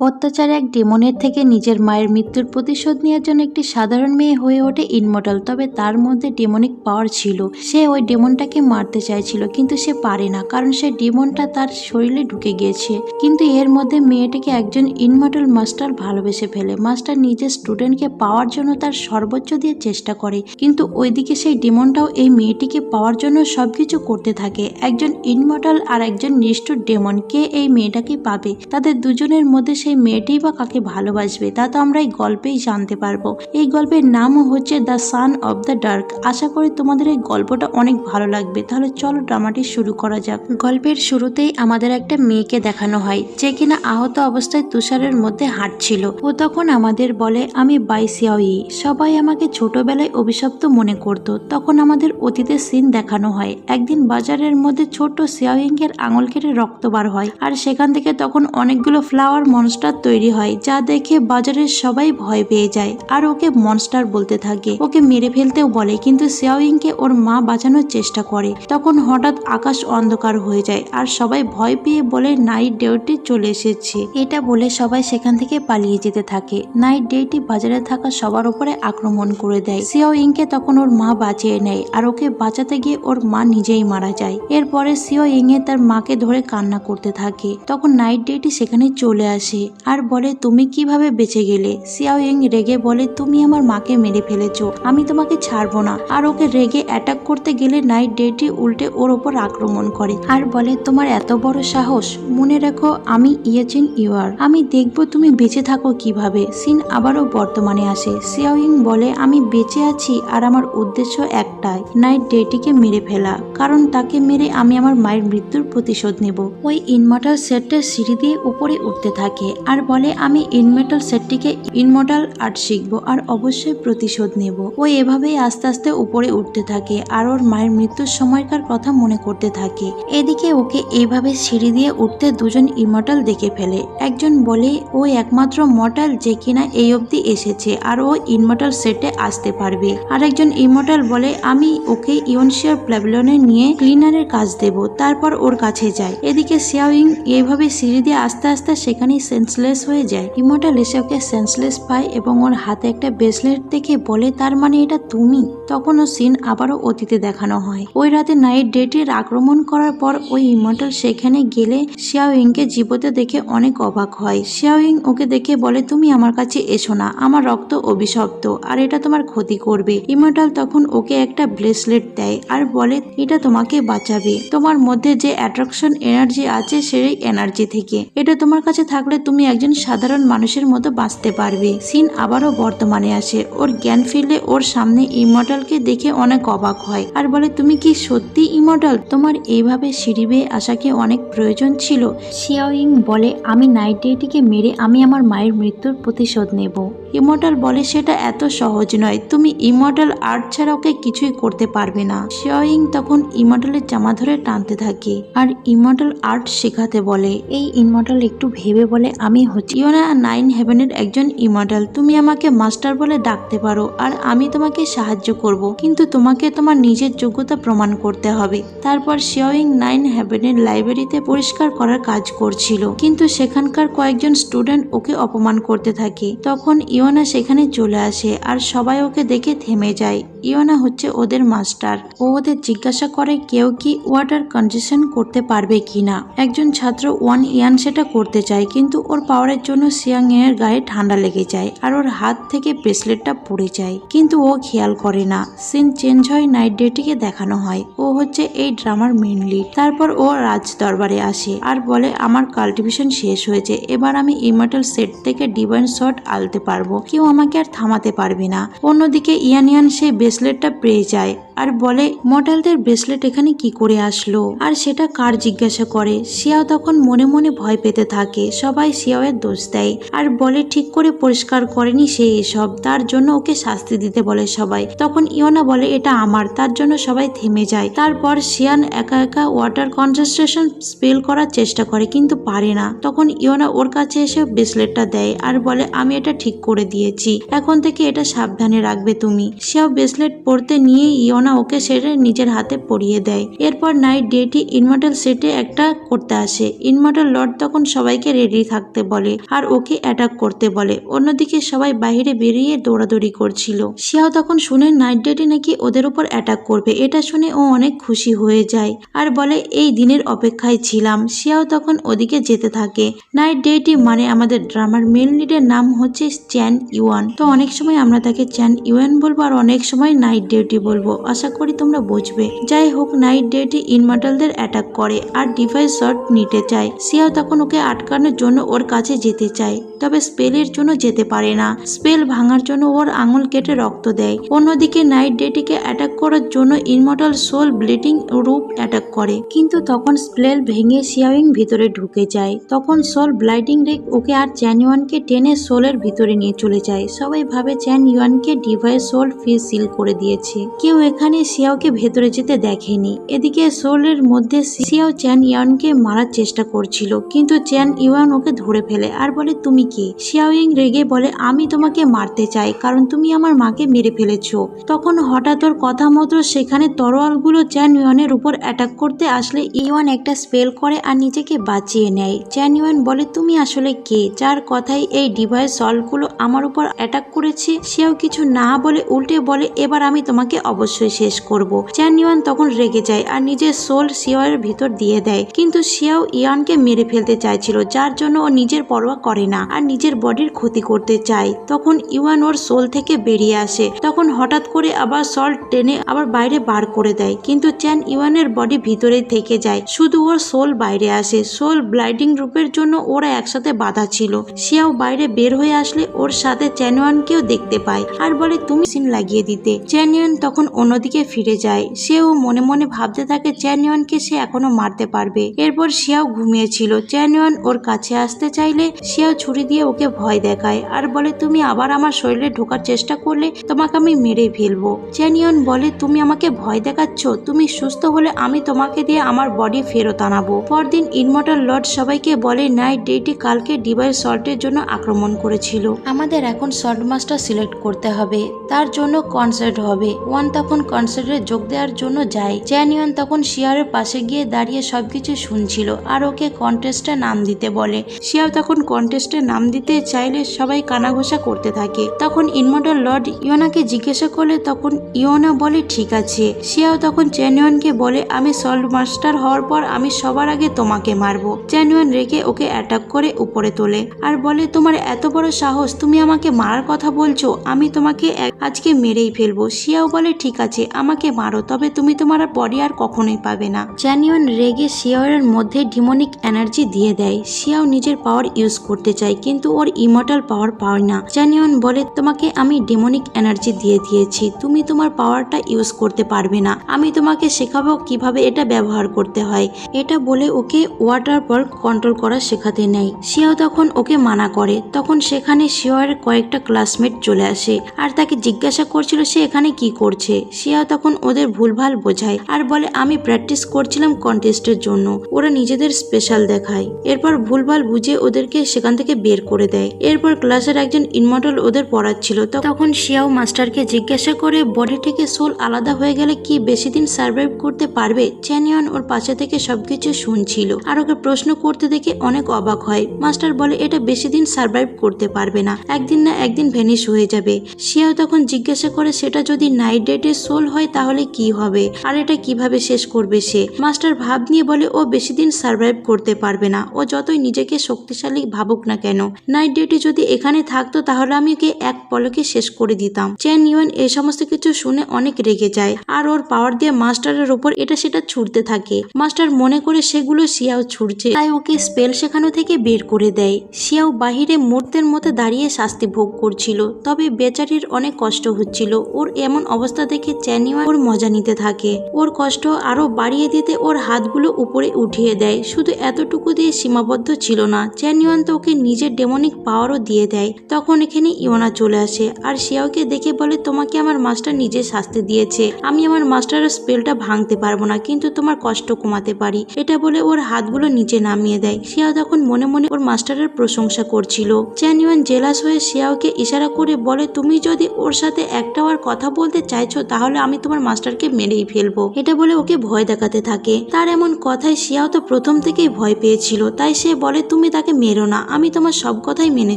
অত্যাচার এক ডেমনের থেকে নিজের মায়ের মৃত্যুর প্রতিশোধ নেওয়ার জন্য একটি সাধারণ মেয়ে হয়ে ওঠে ইনমর্টাল, তবে তার মধ্যে ডেমনিক পাওয়ার ছিল। সে ওই ডেমনটাকে মারতে চাইছিল, কিন্তু সে পারে না, কারণ সে ডেমনটা তার শরীরে ঢুকে গিয়েছে। কিন্তু এর মধ্যে মেয়েটিকে একজন ইনমর্টাল মাস্টার ভালোবেসে ফেলে। মাস্টার নিজের স্টুডেন্টকে পাওয়ার জন্য তার সর্বোচ্চ দিয়ে চেষ্টা করে, কিন্তু ওইদিকে সেই ডেমনটাও এই মেয়েটিকে পাওয়ার জন্য সবকিছু করতে থাকে। একজন ইনমর্টাল আর একজন নিষ্ঠুর ডেমন, কে এই মেয়েটাকে পাবে? তাদের দুজনের মধ্যে সেই মেয়েটি বা কাকে ভালোবাসবে তা তো আমরা এই গল্পেই জানতে পারব। এই গল্পের নামও হচ্ছে the son of the dark আশা করি তোমাদের এই গল্পটা অনেক ভালো লাগবে। তাহলে চলো ড্রামাটি শুরু করা যাক। গল্পের শুরুতেই আমাদের একটা মেয়েকে দেখানো হয়, যে কিনা আহত অবস্থায় তুষারের মধ্যে হাঁটছিল। ও তখন আমাদের বলে, আমি বাইসিয়াই সবাই আমাকে ছোটবেলায় অভিশপ্ত মনে করত। তখন আমাদের অতীতের সিন দেখানো হয়। একদিন বাজারের মধ্যে ছোট্ট সিয়াইংয়ের আঙুল কেটে রক্ত বার হয়। আর সেখান থেকে তখন অনেকগুলো ফ্লাওয়ার মনস্টার তৈরি হয়, যা দেখে বাজারের সবাই ভয় পেয়ে যায়। আর ওকে মনস্টার বলতে থাকে। ওকে মেরে ফেলতেও বলে, কিন্তু সিয়াওয়িংকে ওর মা বাঁচানোর চেষ্টা করে। তখন হঠাৎ আকাশ অন্ধকার হয়ে যায়, আর সবাই ভয় পেয়ে বলে নাইট ডেউটি চলে এসেছে। এটা বলে সবাই সেখান থেকে পালিয়ে যেতে থাকে। নাইট ডেউটি বাজারে থাকা সবার উপরে আক্রমণ করে দেয়। সিয়াও ইংকে তখন ওর মা বাঁচিয়ে নেয়, আর ওকে বাঁচাতে গিয়ে ওর মা নিজেই মারা যায়। এরপরে সিও ইংয়ে তার মাকে ধরে কান্না করতে থাকে। তখন নাইট ডেটি সেখানে চলে আসে। আর বলে, তুমি কীভাবে বেঁচে গেলে? সিয়াও ইং রেগে বলে, তুমি আমার মাকে মেরে ফেলেছ। আমি তোমাকে ছাড়বো না। আর ওকে রেগে অ্যাটাক করতে গেলে নাইট ডেটি উল্টে ওর ওপর আক্রমণ করে আর বলে, তোমার এত বড় সাহস। মনে রাখো, আমি ইয়েচিন ইউয়ার। আমি দেখব তুমি বেঁচে থাকো কীভাবে। সিন আবারও বর্তমানে আসে। সিয়াওয়িং বলে, আমি বেঁচে আছি আর আমার উদ্দেশ্য একটাই নাইট ডেটিকে মেরে ফেলা। কারণ তাকে মেরে আমি আমার মায়ের মৃত্যুর প্রতিশোধ নেব। ওই ইনমর্টাল সেটটা সিঁড়ি দিয়ে উপরে উঠতে থাকে আর বলে, আমি ইনমেটাল সেটটিকে ইনমর্টাল আর্ট শিখব আর অবশ্যই প্রতিশোধ নেব। ও এভাবেই আস্তে আস্তে উপরে উঠতে থাকে আর ওর মায়ের মৃত্যুর সময়কার কথা মনে করতে থাকে। এদিকে ওকে এইভাবে সিঁড়ি দিয়ে উঠতে দুজন ইমর্টাল দেখে ফেলে। একজন বলে, ও একমাত্র মর্টাল যে কিনা এই অবধি এসেছে আর ও ইনমর্টাল সেটে আসতে পারবে। আর একজন ইমর্টাল বলে, আমি ওকে ইয়নশিয়ার প্ল্যাভিলনে নিয়ে ক্লিনারের কাজ দেব, তারপর ওর কাছে যায় এদিকে সিয়াওয়িং এইভাবে সিঁড়ি দিয়ে আস্তে আস্তে সেখানেই সেন্সলেস হয়ে যায়। ইমর্টাল এসে ওকে সেন্সলেস পায় এবং ওর হাতে একটা ব্রেসলেট দেখে বলে, তার মানে এটা তুমি? তখন ও সিন আবারও অতীতে দেখানো হয়। ওই রাতে নাইট ডেটের আক্রমণ করার পর ওই ইমর্টাল সেখানে গেলে শিয়াওয়িংকে জীবতে দেখে অনেক অবাক হয়। শিয়াওয়িং ওকে দেখে বলে, তুমি আমার কাছে এসো না, আমার রক্ত অভিশপ্ত, আর এটা তোমার ক্ষতি করবে। ইমর্টাল তখন ওকে একটা ব্রেসলেট দেয় আর বলে, এটা তোমাকে বাঁচাবে। তোমার মধ্যে যে অ্যাট্রাকশন এনার্জি আছে সেই এনার্জি থেকে। এটা তোমার কাছে থাকলে তুমি একজন সাধারণ মানুষের মতো বাঁচতে পারবে। সিন আবারও বর্তমানে আসে। ওর জ্ঞান ফিরলে ওর সামনে ইমর্টালকে দেখে অনেক অবাক হয়। আর বলে, তুমি কি সত্যি ইমর্টাল? তোমার এইভাবে সিঁড়ি বেয়ে আসাকে অনেক প্রয়োজন ছিল। শিয়াওয়িং বলে, আমি নাইট ডেটিকে মেরে আমি আমার মায়ের মৃত্যুর প্রতিশোধ নেব। ইমর্টাল বলে, সেটা এত সহজ নয়। তুমি ইমর্টাল আর্ট ছাড়া ওকে কিছুই করতে পারবে না। শিয়াওয়িং তখন ইমর্টালের জামা ধরে টানতে থাকে। আর ইমর্টাল আর্ট শেখাতে বলে, এই ইমর্টাল একটু ভেবে বলে আমি হচ্ছি ইয়োনা নাইন হেভেনের একজন ইমর্টাল। তুমি আমাকে মাস্টার বলে ডাকতে পারো আর আমি তোমাকে সাহায্য করব। কিন্তু তোমাকে তোমার নিজের যোগ্যতা প্রমাণ করতে হবে। তারপর শিয়াওয়িং নাইন হেভেনের লাইব্রেরিতে পরিষ্কার করার কাজ করছিল। কিন্তু সেখানকার কয়েকজন স্টুডেন্ট ওকে অপমান করতে থাকে। তখন ইওনা সেখানে চলে আসে আর সবাই ওকে দেখে থেমে যায়। ইওনা হচ্ছে ওদের মাস্টার। ও ওদের জিজ্ঞাসা করে কেউ কি ওয়াটার কনজেশন করতে পারবে কিনা। একজন ছাত্র ওয়ান ইয়ান সেটা করতে চায়, কিন্তু ওর পাওয়ারের জন্য সিয়াং এর গায়ে ঠান্ডা লেগে যায় আর ওর হাত থেকে ব্রেসলেটটা পড়ে যায়। কিন্তু ও খেয়াল করে না। সিন চেঞ্জ হয় নাইট ডেটিকে দেখানো হয়। ও হচ্ছে এই ড্রামার মেন লিড। তারপর ও রাজ দরবারে আসে আর বলে, আমার কাল্টিভেশন শেষ হয়েছে। এবার আমি ইমর্টাল সেট থেকে ডিভাইন শট আলতে পারব। কেউ আমাকে আর থামাতে পারবে না। অন্যদিকে ইয়ান ইয়ান সেই ব্রেসলেটটা পেয়ে যায়। আর বলে, মডেলদের ব্রেসলেট এখানে কি করে আসলো? আর সেটা কার জিজ্ঞাসা করে? শিয়াও তখন মনে মনে ভয় পেতে থাকে। সবাই শিয়াওয়ের দোষ দেয়। আর বলে, ঠিক করে পরিষ্কার করেনি সে এসব। তার জন্য ওকে শাস্তি দিতে বলে সবাই। তখন ইওনা বলে, এটা আমার। তার জন্য সবাই থেমে যায়। তারপর শিয়ান একা একা ওয়াটার কনসেন্ট্রেশন স্পেল করার চেষ্টা করে, কিন্তু পারে না। তখন ইওনা ওর কাছে এসে ব্রেসলেটটা দেয় আর বলে, আমি এটা ঠিক করে দিয়েছি। এখন থেকে এটা সাবধানে রাখবে তুমি। শিয়াও ব্রেসলেট পরতে নিয়ে ইওনা ইওনা ওকে সেটা নিজের হাতে পরিয়ে দেয়। এরপর নাইট ডেটি ইনমার্টাল সেটে একটা করতে আসে। ইনমার্টাল লর্ড তখন সবাইকে রেডি থাকতে বলে আর ওকে অ্যাটাক করতে বলে। অন্যদিকে সবাই বাইরে বেরিয়ে দৌড়াদৌড়ি করছিল। শিয়াও তখন শুনে নাইট ডেটি নাকি ওদের উপর অ্যাটাক করবে। এটা শুনে ও অনেক খুশি হয়ে যায় আর বলে, এই দিনের অপেক্ষায় ছিলাম। শিয়াও তখন ওদিকে যেতে থাকে। নাইট ডেটি মানে আমাদের ড্রামার মেল লিডের নাম হচ্ছে চ্যান ইউয়ান। তো অনেক সময় আমরা তাকে চ্যান ইউয়ান বলব আর অনেক সময় নাইট ডেটি বলব। আশা করি তোমরা বুঝবে। যাই হোক নাইট ডেটি ইনমার্টালদের অ্যাটাক করে আর ডিভাইস শট নিতে চায়। সিয়াও তখন ওকে আটকানোর জন্য ওর কাছে যেতে চায়, তবে স্পেলের জন্য যেতে পারে না। স্পেল ভাঙার জন্য ওর আঙুল কেটে রক্ত দেয়। অন্যদিকে নাইট ডেটিকে অ্যাটাক করার জন্য ইনমর্টাল সোল ব্লিডিং রূপ অ্যাটাক করে। কিন্তু তখন স্পেল ভেঙে সিয়াওয়িং ভিতরে ঢুকে যায়। তখন সোল ব্লাইডিং রেক ওকে আর চ্যান ইউয়ানকে টেনে সোলের ভিতরে নিয়ে চলে যায়। সবাই ভাবে চ্যান ইউয়ানকে ডিভাইস সোল ফি সিল করে দিয়েছে। কেউ এখানে সিয়াওকে ভেতরে যেতে দেখেনি। এদিকে সোলের মধ্যে সিয়াও চ্যান ইয়ানকে মারার চেষ্টা করছিল, কিন্তু চ্যান ইউয়ান ওকে ধরে ফেলে আর বলে, তুমি কে? শিয়াওয়িং রেগে বলে, আমি তোমাকে মারতে চাই, কারণ তুমি আমার মাকে মেরে ফেলেছ। তখন হঠাৎ ওর কথা মতো সেখানে তরোয়ালগুলো চ্যান ইউয়ানের উপর অ্যাটাক করতে আসলে ইউয়ান একটা স্পেল করে আর নিজেকে বাঁচিয়ে নেয়। চ্যান ইউয়ান বলে, তুমি আসলে কে? যার কথাই এই ডিভাইস সলগুলো আমার উপর অ্যাটাক করেছে? সেও কিছু না বলে উল্টে বলে, এবার আমি তোমাকে অবশ্যই শেষ করব। চ্যান ইউয়ান তখন রেগে যায় আর নিজের সোল শিয়াওয়ের ভিতর দিয়ে দেয়। কিন্তু শিয়াও ইয়ানকে মেরে ফেলতে চাইছিল, যার জন্য ও নিজের পরোয়া করে না আর নিজের বডির ক্ষতি করতে চায়। তখন ইউয়ান ওর সোল থেকে বেরিয়ে আসে। তখন হঠাৎ করে আবার সল্ট টেনে আবার বাইরে বার করে দেয়। কিন্তু চ্যান ইউয়ানের বডি ভিতরে থেকে যায়। শুধু ওর সোল বাইরে আসে। সোল ব্লাইডিং রূপের জন্য ওরা একসাথে বাধা ছিল। শিয়াও বাইরে বের হয়ে আসলে ওর সাথে চ্যানুয়ানকেও দেখতে পায়। আর বলে, তুমি সিন লাগিয়ে দিতে। চ্যানিয়ন তখন অন্যদিকে ফিরে যায়। সেও মনে মনে ভাবতে থাকে চ্যানিয়নকে সে এখনও মারতে পারবে। এরপর শিয়াও ঘুমিয়েছিল চ্যানিয়ন ওর কাছে আসতে চাইলে শিয়াও ছুরি দিয়ে ওকে ভয় দেখায় আর বলে, তুমি আবার আমার শরীরে ঢোকার চেষ্টা করলে তোমাকে আমি মেরে ফেলব। চ্যানিয়ন বলে, তুমি আমাকে ভয় দেখাচ্ছ? তুমি সুস্থ হলে আমি তোমাকে দিয়ে আমার বডি ফেরত আনাবো। পরদিন ইনমর্টাল লর্ড সবাইকে বলে নাইট ডেটি কালকে ডিভাইস সল্টের জন্য আক্রমণ করেছিল। আমাদের এখন সল্ট মাস্টার সিলেক্ট করতে হবে। তার জন্য কনসার্ট হবে। ওয়ান তখন কনসার্টে যোগ দেওয়ার জন্য যায়। চ্যানিয়ন তখন শিয়ারের পাশে গিয়ে দাঁড়িয়ে সবকিছু শুনছিল আর ওকে কন্টেস্টে নাম দিতে বলে। শিয়াও তখন কন্টেস্টে নাম দিতে চাইলে সবাই কানাঘোষা করতে থাকে। তখন ইনমর্টাল লর্ড ইয়োনাকে জিজ্ঞাসা করলে তখন ইয়োনা বলে, ঠিক আছে। শিয়াও তখন চ্যানিয়নকে বলে, আমি সল্ট মাস্টার হওয়ার পর আমি সবার আগে তোমাকে মারবো। চ্যানিয়ন রেখে ওকে অ্যাটাক করে উপরে তোলে আর বলে, তোমার এত বড় সাহস, তুমি আমাকে মারার কথা বলছো, আমি তোমাকে আজকে মেরেই ফেলব। শিয়াও বলে, ঠিক আছে। আমাকে মারো, তবে তুমি তোমার বডি আর কখনোই পাবে না। চ্যানিয়ন রেগে শিয়াওয়ের মধ্যে ডিমোনিক এনার্জি দিয়ে দেয়। শিয়াও নিজের পাওয়ার ইউজ করতে চায়, কিন্তু ওর ইমর্টাল পাওয়ার পায় না। চ্যানিয়ন বলে, তোমাকে আমি ডিমোনিক এনার্জি দিয়ে দিয়েছি। তুমি তোমার পাওয়ারটা ইউজ করতে পারবে না। আমি তোমাকে শেখাবো কীভাবে এটা ব্যবহার করতে হয়। এটা বলে ওকে ওয়াটার বল কন্ট্রোল করা শেখাতে নেয়। শিয়াও তখন ওকে মানা করে। তখন সেখানে শিয়ার কয়েকটা ক্লাসমেট চলে আসে, আর তাকে জিজ্ঞাসা করছিল, সে এখানে কি করছে? শিয়াও তখন ওদের ভুলভাল বোঝায় আর বলে, আমি প্র্যাকটিস করছিলাম কন্টেস্টের জন্য। ওরা নিজেদের স্পেশাল দেখায়। এরপর ভুলভাল বুঝে ওদেরকে সেখান থেকে বের করে দেয়। এরপর ক্লাসের একজন ইনমর্টাল ওদের পড়াচ্ছিল। তখন শিয়াও মাস্টারকে জিজ্ঞাসা করে বডি থেকে সোল আলাদা হয়ে গেলে কি বেশি দিন সার্ভাইভ করতে পারবে? চ্যানিয়ন ওর পাশে থেকে সবকিছু শুনছিল আর ওকে প্রশ্ন করতে দেখে অনেক অবাক হয়। মাস্টার বলে, এটা বেশি দিন সার্ভাইভ করতে পারবে না। একদিন না একদিন ভ্যানিশ হয়ে যাবে। শিয়াও তখন জিজ্ঞাসা করে, সেটা যদি নাইট ডেটের সোল হয় তাহলে কি হবে? আর এটা কীভাবে শেষ করবে সে? মাস্টার ভাব নিয়ে বলে, ও বেশি দিন সার্ভাইভ করতে পারবে না। ও যতই নিজেকে শক্তিশালী ভাবুক না কেন। নাইট ডেটে যদি এখানে থাকতো, তাহলে আমি ওকে এক পলকে শেষ করে দিতাম। চেন ইউন এই সমস্ত কিছু শুনে অনেক রেগে যায়। আর ওর পাওয়ার দিয়ে মাস্টারের উপর এটা সেটা ছুটতে থাকে। মাস্টার মনে করে সেগুলো শিয়াও ছুটছে তাই ওকে স্পেল শেখানো থেকে বের করে দেয়। শিয়াও বাহিরে মূর্তের মতো দাঁড়িয়ে শাস্তি ভোগ করছিল। তবে বেচারির অনেক কষ্ট হচ্ছিল। ওর এমন অবস্থা দেখে চ্যানিওয়া ওর মজা নিতে থাকে। ওর কষ্ট আরও বাড়িয়ে দিতে ওর হাতগুলো উপরে উঠিয়ে দেয়। শুধু এতটুকু দিয়ে সীমাবদ্ধ ছিল না চ্যানিওয়ান তো ওকে নিজের ডেমনিক পাওয়ারও দিয়ে দেয়। তখন এখানে ইওনা চলে আসে আর শিয়াওকে দেখে বলে, তোমাকে আমার মাস্টার নিজে শাস্তি দিয়েছে। আমি আমার মাস্টারের স্পেলটা ভাঙতে পারব না, কিন্তু তোমার কষ্ট কমাতে পারি। এটা বলে ওর হাতগুলো নিচে নামিয়ে দেয়। শিয়াও তখন মনে মনে ওর মাস্টারের প্রশংসা করছিল। চ্যানিওয়ান জেলাস হয়ে শিয়াওকে ইশারা করে বলে, তুমি যদি ওর সাথে একটাও আর কথা বলতে চাইছো, তাহলে তাহলে আমি তোমার মাস্টারকে মেরেই ফেলব। এটা বলে ওকে ভয় দেখাতে থাকে। তার এমন কথায় শিয়াও তো প্রথম থেকেই ভয় পেয়েছিল। তাই সে বলে, তুমি তাকে মেরো না। আমি তোমার সব কথাই মেনে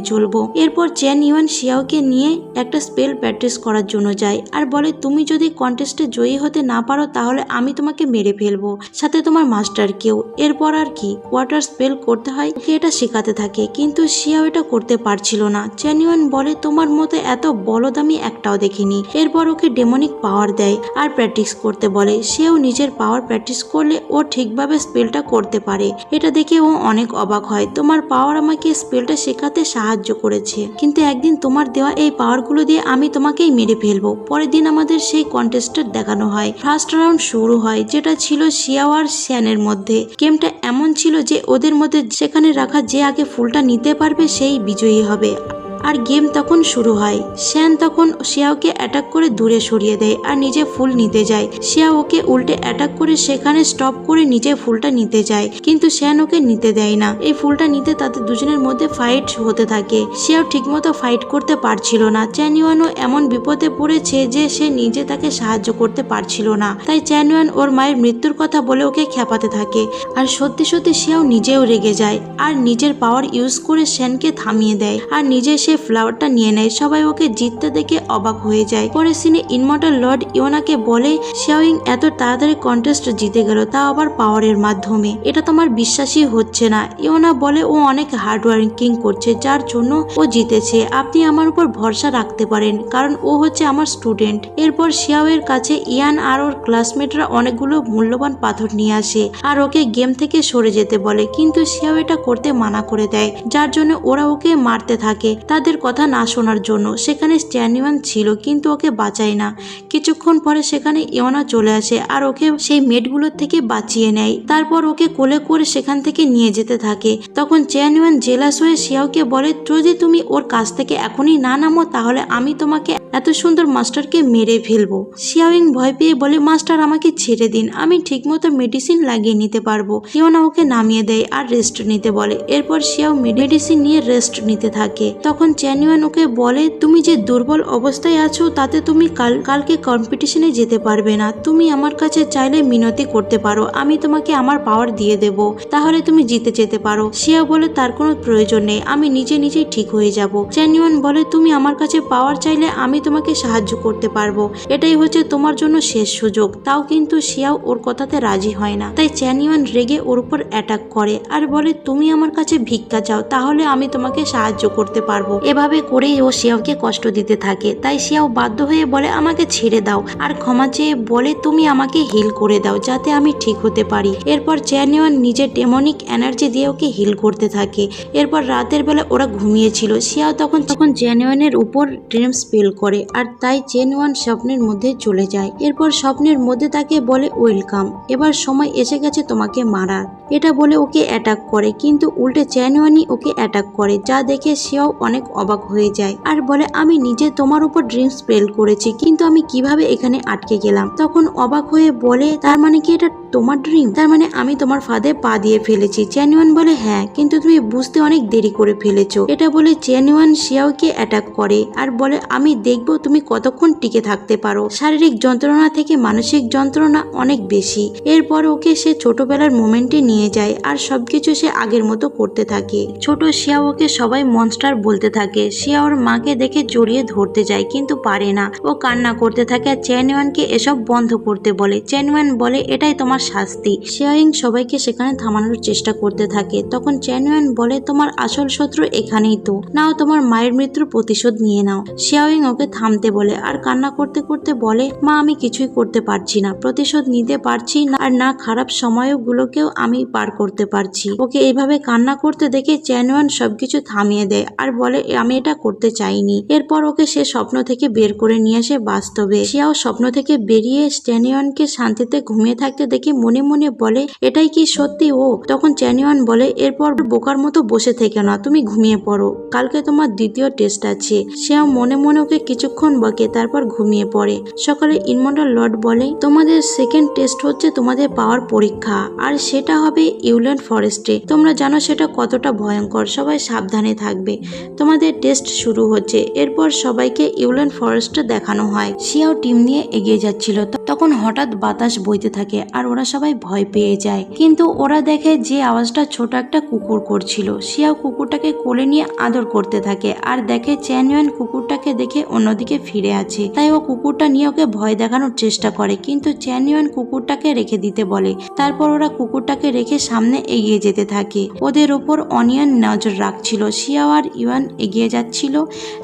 চলবো। এরপর চ্যান ইউয়ান শিয়াওকে নিয়ে একটা স্পেল প্র্যাকটিস করার জন্য যায় আর বলে, তুমি যদি কন্টেস্টে জয়ী হতে না পারো, তাহলে আমি তোমাকে মেরে ফেলব, সাথে তোমার মাস্টারকেও। এরপর আর কি ওয়াটার স্পেল করতে হয়, ওকে এটা শেখাতে থাকে। কিন্তু শিয়াও এটা করতে পারছিল না। চ্যানিওয়ান বলে, তোমার মতো এত বলদ আমি একটাও দেখিনি। এরপর ওকে ডেমনিক পাওয়ার দেয় আর প্র্যাকটিস করতে বলে। সেও নিজের পাওয়ার প্র্যাকটিস করলে ও ঠিকভাবে স্পেলটা করতে পারে। এটা দেখে ও অনেক অবাক হয়। তোমার পাওয়ার আমাকে স্পেলটা শেখাতে সাহায্য করেছে। কিন্তু একদিন তোমার দেওয়া এই পাওয়ারগুলো দিয়ে আমি তোমাকেই মেরে ফেলব। পরের দিন আমাদের সেই কন্টেস্টের দেখানো হয়। ফার্স্ট রাউন্ড শুরু হয়, যেটা ছিল শিয়াও আর শ্যানের মধ্যে। গেমটা এমন ছিল যে ওদের মধ্যে যেখানে রাখা যে আগে ফুলটা নিতে পারবে সেই বিজয়ী হবে। আর গেম তখন শুরু হয়। শ্যান তখন শিয়াওকে অ্যাটাক করে দূরে সরিয়ে দেয় আর নিজে ফুল নিতে যায়। শিয়া ওকে উল্টে অ্যাটাক করে সেখানে স্টপ করে নিজে ফুলটা নিতে যায়। কিন্তু শ্যান ওকে নিতে দেয় না। এই ফুলটা নিতে তাদের দুজনের মধ্যে ফাইট হতে থাকে। শিয়াও ঠিকমতো ফাইট করতে পারছিল না। চ্যানিওয়ানও এমন বিপদে পড়েছে যে সে নিজে তাকে সাহায্য করতে পারছিল না। তাই চ্যানিওয়ান ওর মায়ের মৃত্যুর কথা বলে ওকে খেপাতে থাকে। আর সত্যি সত্যি শিয়াও নিজেও রেগে যায়। আর নিজের পাওয়ার ইউজ করে শ্যানকে থামিয়ে দেয়। আর নিজে সে ফ্লাওয়ারটা নিয়ে নেয়। সবাই ওকে জিততে দেখে অবাক হয়ে যায়। পরে সিনে ইনমর্টাল লর্ড ইওনাকে বলে শিয়াওইং এত তাড়াতাড়ি কন্টেস্ট জিতে গেল, তা আবার পাওয়ারের মাধ্যমে। এটা তোমার বিশ্বাসই হচ্ছে না। ইওনা বলে, ও অনেক হার্ড ওয়ার্কিং করছে, যার জন্য ও জিতেছে। আপনি আমার উপর ভরসা রাখতে পারেন, কারণ ও হচ্ছে আমার স্টুডেন্ট এরপর শিয়াওয়ের কাছে ইয়ান আর ওর ক্লাসমেটরা অনেকগুলো মূল্যবান পাথর নিয়ে আসে আর ওকে গেম থেকে সরে যেতে বলে। কিন্তু শিয়াও এটা করতে মানা করে দেয়, যার জন্য ওরা ওকে মারতে থাকে। তাদের কথা না শোনার জন্য সেখানে স্ট্যানিওয়ান ছিল, কিন্তু ওকে বাঁচায় না। কিছুক্ষণ পরে সেখানে ইওনা চলে আসে আর ওকে সেই মেটগুলোর থেকে বাঁচিয়ে নেয়। তারপর ওকে কোলে করে সেখান থেকে নিয়ে যেতে থাকে। তখন চ্যানিওয়ান জেলাস হয়ে শিয়াওকে বলে যদি তুমি ওর কাছ থেকে এখনই না নামো, তাহলে আমি তোমাকে এত সুন্দর মাস্টারকে মেরে ফেলব। শিয়াওইং ভয় পেয়ে বলে, মাস্টার, আমাকে ছেড়ে দিন। আমি ঠিকমতো মেডিসিন লাগিয়ে নিতে পারব। ইওনা ওকে নামিয়ে দেয় আর রেস্ট নিতে বলে। এরপর শিয়াও মেডিসিন নিয়ে রেস্ট নিতে থাকে। তখন চ্যানিওয়ান ওকে বলে, তুমি যে দুর্বল অবস্থায় আছো, তাতে তুমি কাল কালকে কম্পিটিশনে যেতে পারবে না। তুমি আমার কাছে চাইলে মিনতি করতে পারো। আমি তোমাকে আমার পাওয়ার দিয়ে দেব। তাহলে তুমি জিতে যেতে পারো। শিয়া বলে, তার কোনো প্রয়োজন নেই। আমি নিজে নিজেই ঠিক হয়ে যাব। চ্যানিওয়ান বলে, তুমি আমার কাছে পাওয়ার চাইলে আমি তোমাকে সাহায্য করতে পারব। এটাই হচ্ছে তোমার জন্য শেষ সুযোগ। তাও কিন্তু শিয়াও ওর কথাতে রাজি হয় না। তাই চ্যানিওয়ান রেগে ওর উপর অ্যাটাক করে আর বলে, তুমি আমার কাছে ভিক্ষা চাও, তাহলে আমি তোমাকে সাহায্য করতে পারব। এভাবে করেই ও শিয়াওকে কষ্ট দিতে থাকে। তাই শিয়াও বাধ্য হয়ে বলে, আমাকে ছেড়ে দাও আর ক্ষমা চেয়ে বলে, তুমি আমাকে হিল করে দাও, যাতে আমি ঠিক হতে পারি। এরপর চ্যানিওয়ান নিজের ডেমনিক এনার্জি দিয়ে ওকে হিল করতে থাকে। এরপর রাতের বেলা ওরা ঘুমিয়েছিল। শিয়াও তখন তখন চ্যানিওয়ানের উপর ড্রিম স্পেল করে। আর তাই চেন ওয়ান স্বপ্নের মধ্যে চলে যায়। এরপর স্বপ্নের মধ্যে তাকে বলে ওয়েলকাম। এবার সময় এসে গেছে তোমাকে মারার। এটা বলে ওকে অ্যাটাক করে, কিন্তু উল্টে চ্যানওয়ানই ওকে অ্যাটাক করে, যা দেখে সেও অনেক অবাক হয়ে যায়। আর বলে, আমি নিজে তোমার উপর ড্রিম স্পেল করেছি, কিন্তু আমি কীভাবে এখানে আটকে গেলাম? তখন অবাক হয়ে বলে, তার মানে কি এটা তোমার ড্রিম তার মানে আমি তোমার ফাঁদে পা দিয়ে ফেলেছি। চ্যানুয়ান বলে হ্যাঁ কিন্তু তুমি বুঝতে অনেক দেরি করে ফেলেছো। এটা বলে চ্যানুয়ান শিয়াওকে অ্যাটাক করে, আর বলে, আমি দেখব তুমি কতক্ষণ টিকে থাকতে পারো। শারীরিক যন্ত্রণা থেকে মানসিক যন্ত্রণা অনেক বেশি। এরপর ওকে সে ছোটবেলার মোমেন্টে নিয়ে যায় আর সবকিছু সে আগের মতো করতে থাকে। ছোট শিয়া ওকে সবাই মনস্টার বলতে থাকে। শিয়া ওর মাকে দেখে জড়িয়ে ধরতে যায় কিন্তু পারে না। ও কান্না করতে থাকে আর চ্যানুয়ানকে এসব বন্ধ করতে বলে। চ্যানুয়ান বলে, এটাই তোমার শাস্তি। শিয়াইং সবাইকে সেখানে থামানোর চেষ্টা করতে থাকে। তখন চ্যানুয়ান বলে, তোমার আসল শত্রু এখানেই তো। নাও তোমার মায়ের মৃত্যুর প্রতিশোধ নিয়ে নাও। শিয়াওইং ওকে থামতে বলে আর কান্না করতে করতে বলে, মা, আমি কিছুই করতে পারছি না। প্রতিশোধ নিতে পারছি না আর না খারাপ সময়গুলোকেও আমি পার করতে পারছি। ওকে এইভাবে কান্না করতে দেখে চ্যানুয়ান সবকিছু থামিয়ে দেয় আর বলে, আমি এটা করতে চাইনি। এরপর ওকে সে স্বপ্ন থেকে বের করে নিয়ে আসে বাস্তবে। শিয়াও স্বপ্ন থেকে বেরিয়ে স্ট্যানিয়নকে শান্তিতে ঘুমিয়ে থাকতে দেখে মনে মনে বলে, এটাই কি সত্যি ও? তখন চ্যানিয়ন বলে, এরপর বোকার মতো বসে থেকে না, তুমি ঘুমিয়ে পড়ো। কালকে তোমার দ্বিতীয় টেস্ট আছে। শিয়াও মনে মনে ওকে কিছু কিছুক্ষণ বকে, তারপর ঘুমিয়ে পড়ে। সকালে ইনমন্টাল লর্ড বলে, তোমাদের সেকেন্ড টেস্ট হচ্ছে তোমাদের পাওয়ার পরীক্ষা, আর সেটা হবে ইউল্যান্ড ফরেস্টে। তোমরা জানো সেটা কতটা ভয়ঙ্কর, সবাই সাবধানে থাকবে। তোমাদের টেস্ট শুরু হচ্ছে, এরপর সবাইকে ইউল্যান্ড ফরেস্টে দেখানো হয়। শিয়াও টিম নিয়ে এগিয়ে যাচ্ছিল। তখন হঠাৎ বাতাস বইতে থাকে, আর ওরা সবাই ভয় পেয়ে যায়। কিন্তু ওরা দেখে যে আওয়াজটা ছোট একটা কুকুর করছিল। শিয়াও কুকুরটাকে কোলে নিয়ে আদর করতে থাকে, আর দেখে চ্যানুয়ান কুকুরটাকে দেখে অন্যদিকে ফিরে আছে। তাই ও কুকুরটা নিয়ে ওকে ভয় দেখানোর চেষ্টা করে। কিন্তু চ্যানুয়ান কুকুরটাকে রেখে দিতে বলে। তারপর ওরা কুকুরটাকে রেখে সামনে এগিয়ে যেতে থাকে। ওদের ওপর অনিয়ন নজর রাখছিল। শিয়াও আর ইউয়ান এগিয়ে যাচ্ছিল